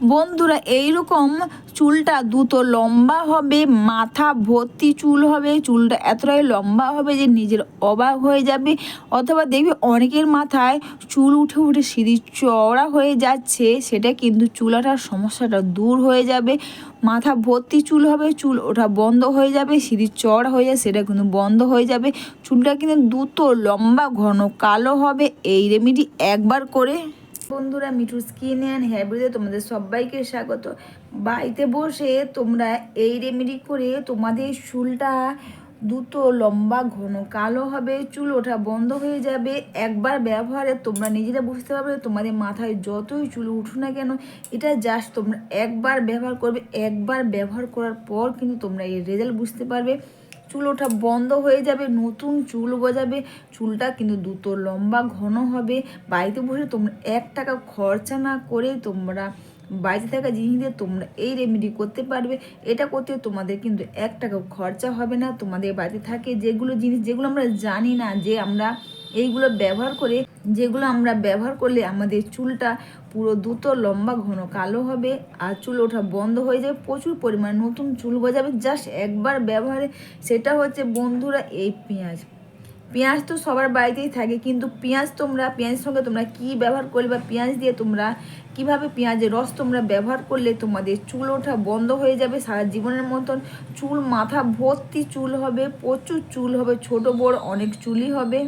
বন্ধুরা, এইরকম চুলটা দ্রুত লম্বা হবে, মাথা ভর্তি চুল হবে, চুলটা এতটাই লম্বা হবে যে নিজের অবাক হয়ে যাবে। অথবা দেখবে অনেকের মাথায় চুল উঠে উঠে সিঁড়ি চওড়া হয়ে যাচ্ছে, সেটা কিন্তু চুলাটার সমস্যাটা দূর হয়ে যাবে। মাথা ভর্তি চুল হবে, চুল ওঠা বন্ধ হয়ে যাবে, সিঁড়ি চড় হয়ে যায় সেটা কিন্তু বন্ধ হয়ে যাবে। চুলটা কিন্তু দ্রুত লম্বা, ঘন, কালো হবে। এই রেমেডি একবার করে বন্ধুরা মিঠু স্কিন অ্যান্ড হেয়ারব্রিজে তোমাদের সবাইকে স্বাগত। বাড়িতে বসে তোমরা এই রেমেডি করে তোমাদের চুলটা দ্রুত লম্বা, ঘন, কালো হবে, চুল ওঠা বন্ধ হয়ে যাবে। একবার ব্যবহারে তোমরা নিজেরা বুঝতে পারবে তোমাদের মাথায় যতই চুল উঠুক না কেন, এটা জাস্ট তোমরা একবার ব্যবহার করবে। একবার ব্যবহার করার পর কিন্তু তোমরা এই রেজাল্ট বুঝতে পারবে। চুল ওঠা বন্ধ হয়ে যাবে, নতুন চুল গজাবে। চুলটা কিন্তু দ্রুত লম্বা, ঘন হবে। বাড়িতে বসে তোমরা এক টাকা খরচা না করে তোমরা বাড়িতে থাকা জিনিস দিয়ে তোমরা এই রেমেডি করতে পারবে। এটা করতে তোমাদের কিন্তু এক টাকা খরচা হবে না। তোমাদের বাড়িতে থাকে যেগুলো জিনিস যেগুলো আমরা জানি না যে আমরা এইগুলো ব্যবহার করে, যেগুলো আমরা ব্যবহার করলে আমাদের চুলটা পুরো দ্রুত লম্বা ঘন কালো হবে আর চুল ওঠা বন্ধ হয়ে যাবে। প্রচুর পরিমাণে নতুন চুল গজাবে। জাস্ট একবার ব্যবহারে, সেটা হচ্ছে বন্ধুরা এই পেঁয়াজ। পেঁয়াজ তো সবার বাড়িতেই থাকে, কিন্তু পেঁয়াজ তোমরা, পেঁয়াজের সঙ্গে তোমরা কি ব্যবহার করলে বা পেঁয়াজ দিয়ে তোমরা কীভাবে পেঁয়াজের রস তোমরা ব্যবহার করলে তোমাদের চুল ওঠা বন্ধ হয়ে যাবে? সারা জীবনের মতন চুল মাথা ভর্তি চুল হবে, প্রচুর চুল হবে, ছোট বড় অনেক চুলই হবে।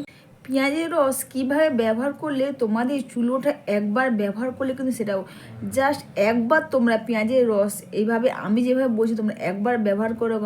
পেঁয়াজের রস কীভাবে ব্যবহার করলে তোমাদের চুল ওঠা একবার ব্যবহার করলে কিন্তু সেটাও। জাস্ট একবার তোমরা পেঁয়াজের রস, এইভাবে আমি যেভাবে বলছি তোমরা একবার ব্যবহার করো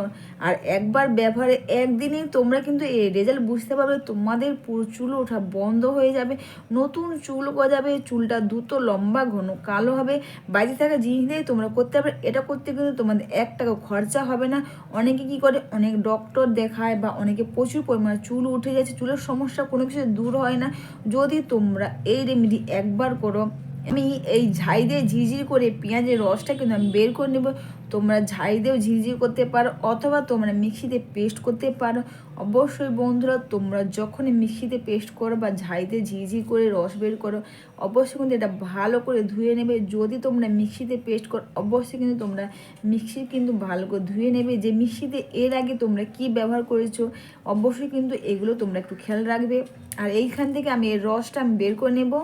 আর একবার ব্যবহারে একদিনেই তোমরা কিন্তু এই রেজাল্ট বুঝতে পারবে তোমাদের পুরো চুল ওঠা বন্ধ হয়ে যাবে, নতুন চুল গজাবে, চুলটা দ্রুত লম্বা ঘন কালো হবে, বাড়িতে থাকা জিনিস দিয়ে তোমরা করতে পারবে, এটা করতে কিন্তু তোমাদের এক টাকা খরচা হবে না। অনেকে কি করে, অনেক ডক্টর দেখায় বা অনেকে প্রচুর পরিমাণে চুল উঠে যাচ্ছে চুলের সমস্যা কোনো কিছু দূর হয় না। যদি তোমরা এই রেমেডি একবার করো আমি এই ঝাই দিয়ে ঝিরঝির করে পেঁয়াজের রসটা কিন্তু আমি বের করে নেব। তোমরা ঝাই দিয়েও ঝিরঝির করতে পারো, অথবা তোমরা মিক্সিতে পেস্ট করতে পারো। অবশ্যই বন্ধুরা, তোমরা যখনই মিক্সিতে পেস্ট করো বা ঝাই দিয়ে ঝিরঝির করে রস বের করো, অবশ্যই কিন্তু এটা ভালো করে ধুয়ে নেবে। যদি তোমরা মিক্সিতে পেস্ট করো, অবশ্যই কিন্তু তোমরা মিক্সি কিন্তু ভালো করে ধুয়ে নেবে। যে মিক্সিতে এর আগে তোমরা কি ব্যবহার করেছ, অবশ্যই কিন্তু এগুলো তোমরা একটু খেয়াল রাখবে। আর এইখান থেকে আমি এর রসটা আমি বের করে নেব।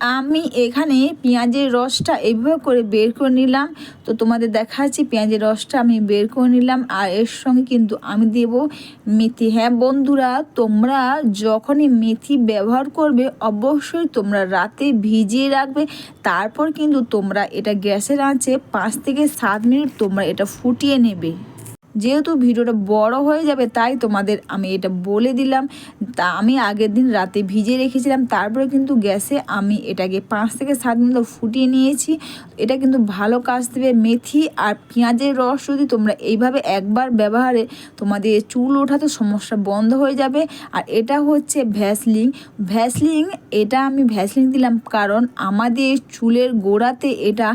আমি এখানে পেঁয়াজের রসটা এইভাবে করে বের করে নিলাম। তো তোমাদের দেখাচ্ছি, পেঁয়াজের রসটা আমি বের করে নিলাম। আর এর সঙ্গে কিন্তু আমি দেব মেথি। হ্যাঁ বন্ধুরা, তোমরা যখনই মেথি ব্যবহার করবে, অবশ্যই তোমরা রাতে ভিজিয়ে রাখবে। তারপর কিন্তু তোমরা এটা গ্যাসের আঁচে পাঁচ থেকে সাত মিনিট তোমরা এটা ফুটিয়ে নেবে। যেহেতু ভিডিওটা বড় হয়ে যাবে, তাই তোমাদের আমি এটা বলে দিলাম। তা আমি আগের দিন রাতে ভিজে রেখেছিলাম, তারপরে কিন্তু গ্যাসে আমি এটাকে পাঁচ থেকে সাত মিনিট ফুটিয়ে নিয়েছি। এটা কিন্তু ভালো কাজ দেবে মেথি আর পেঁয়াজের রস যদি তোমরা এইভাবে একবার ব্যবহারে তোমাদের চুল ওঠাতে সমস্যা বন্ধ হয়ে যাবে। আর এটা হচ্ছে ভ্যাসলিং। ভ্যাসলিং, এটা আমি ভ্যাসলিং দিলাম কারণ আমাদের চুলের গোড়াতে এটা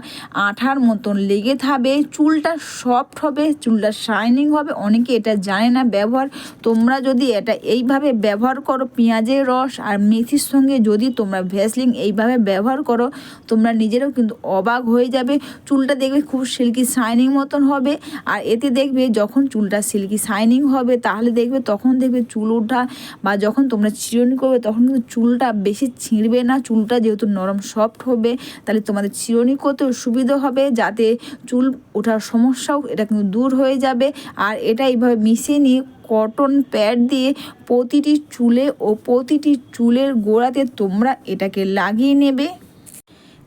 আঠার মতন লেগে থাকবে। চুলটা সফট হবে, চুলটা শাইনিং হবে, অনেকে এটা জানে না ব্যবহার। তোমরা যদি এটা এইভাবে ব্যবহার করো, পেঁয়াজের রস আর মেথির সঙ্গে যদি তোমরা ভ্যাসলিং এইভাবে ব্যবহার করো, তোমরা নিজেরাও কিন্তু অবাক হয়ে যাবে। চুলটা দেখবে খুব সিল্কি শাইনিং মতন হবে আর এতে দেখবে যখন চুলটা সিল্কি শাইনিং হবে, তাহলে দেখবে তখন দেখবে চুল ওঠা বা যখন তোমরা চিরুনি করবে, তখন কিন্তু চুলটা বেশি ছিঁড়বে না। চুলটা যেহেতু নরম সফট হবে, তাহলে তোমাদের চিরুনি করতেও সুবিধা হবে যাতে চুল ওঠার সমস্যাও এটা কিন্তু দূর হয়ে যাবে। আর এটা এইভাবে মিশিয়ে নিয়ে কটন প্যাড দিয়ে প্রতিটি চুলে ও প্রতিটি চুলের গোড়াতে তোমরা এটাকে লাগিয়ে নেবে।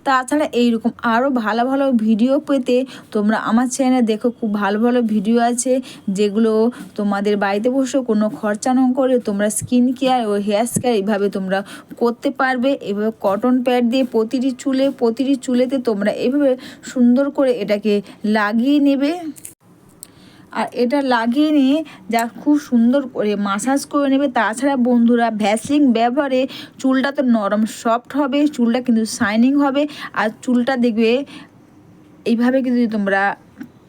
তাছাড়া এইরকম আরও ভালো ভালো ভিডিও পেতে তোমরা আমার চ্যানেলে দেখো, খুব ভালো ভালো ভিডিও আছে যেগুলো তোমাদের বাড়িতে বসে কোনো খরচা না করে তোমরা স্কিন কেয়ার ও হেয়ার কেয়ার এইভাবে তোমরা করতে পারবে। এভাবে কটন প্যাড দিয়ে প্রতিটি চুলে, প্রতিটি চুলেতে তোমরা এভাবে সুন্দর করে এটাকে লাগিয়ে নেবে। আর এটা লাগিয়ে নিয়ে যা খুব সুন্দর করে মাসাজ করে নেবে। তাছাড়া বন্ধুরা ভ্যাসলিন ব্যবহারে চুলটা তো নরম সফট হবে, চুলটা কিন্তু শাইনিং হবে। আর চুলটা দেখবে, এইভাবে কিন্তু তোমরা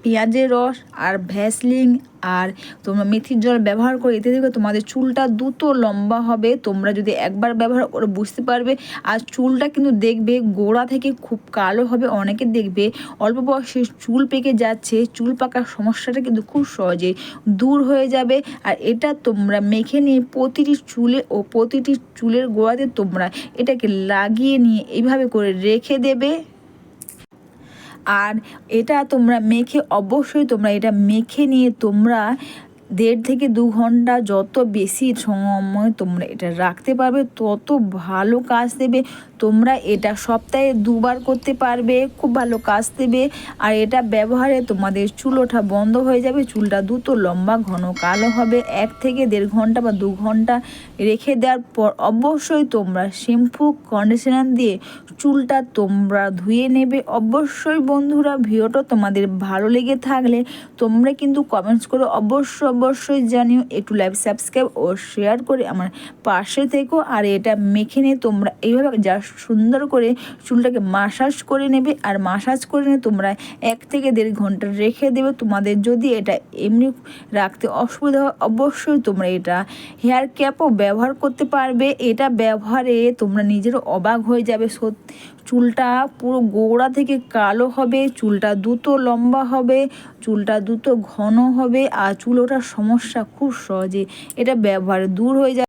পেঁয়াজের রস আর ভ্যাসলিন আর তোমরা মেথির জল ব্যবহার করে এতে দেখবে তোমাদের চুলটা দ্রুত লম্বা হবে। তোমরা যদি একবার ব্যবহার করে বুঝতে পারবে। আর চুলটা কিন্তু দেখবে গোড়া থেকে খুব কালো হবে। অনেকে দেখবে অল্প বয়সে চুল পেকে যাচ্ছে। চুল পাকার সমস্যাটা কিন্তু খুব সহজে দূর হয়ে যাবে। আর এটা তোমরা মেখে নিয়ে প্রতিটি চুলে ও প্রতিটি চুলের গোড়াতে তোমরা এটাকে লাগিয়ে নিয়ে এইভাবে করে রেখে দেবে। আর এটা তোমরা মেখে অবশ্যই তোমরা এটা মেখে নিয়ে তোমরা দেড় থেকে দু ঘণ্টা যত বেশি সময় তোমরা এটা রাখতে পারবে, তত ভালো কাজ দেবে। তোমরা এটা সপ্তাহে দুবার করতে পারবে, খুব ভালো কাজ দেবে। আর এটা ব্যবহারে তোমাদের চুল ওঠা বন্ধ হয়ে যাবে, চুলটা দ্রুত লম্বা, ঘন, কালো হবে। এক থেকে দেড় ঘণ্টা বা দু ঘণ্টা রেখে দেওয়ার পর অবশ্যই তোমরা শ্যাম্পু, কন্ডিশনার দিয়ে চুলটা তোমরা ধুয়ে নেবে। অবশ্যই বন্ধুরা, ভিডিওটা তোমাদের ভালো লেগে থাকলে তোমরা কিন্তু কমেন্টস করে অবশ্যই অবশ্যই জানিও, একটু লাইভ সাবস্ক্রাইব ও শেয়ার করে আমার পাশে থেকো। আর এটা মেখে নিয়ে তোমরা এইভাবে যা সুন্দর করে চুলটাকে মাসাজ করে নেবে। আর মাসাজ করে নিয়ে তোমরা এক থেকে দেড় ঘণ্টা রেখে দেবে। তোমাদের যদি এটা এমনি রাখতে অসুবিধা হয়, অবশ্যই তোমরা এটা হেয়ার ক্যাপও ব্যবহার করতে পারবে। এটা ব্যবহারে তোমরা নিজেরও অবাক হয়ে যাবে। চুলটা পুরো গোড়া থেকে কালো হবে, চুলটা দ্রুত লম্বা হবে, চুলটা দ্রুত ঘন হবে, আর চুল ওঠার সমস্যা খুব সহজে এটা ব্যবহার দূর হয়ে যাবে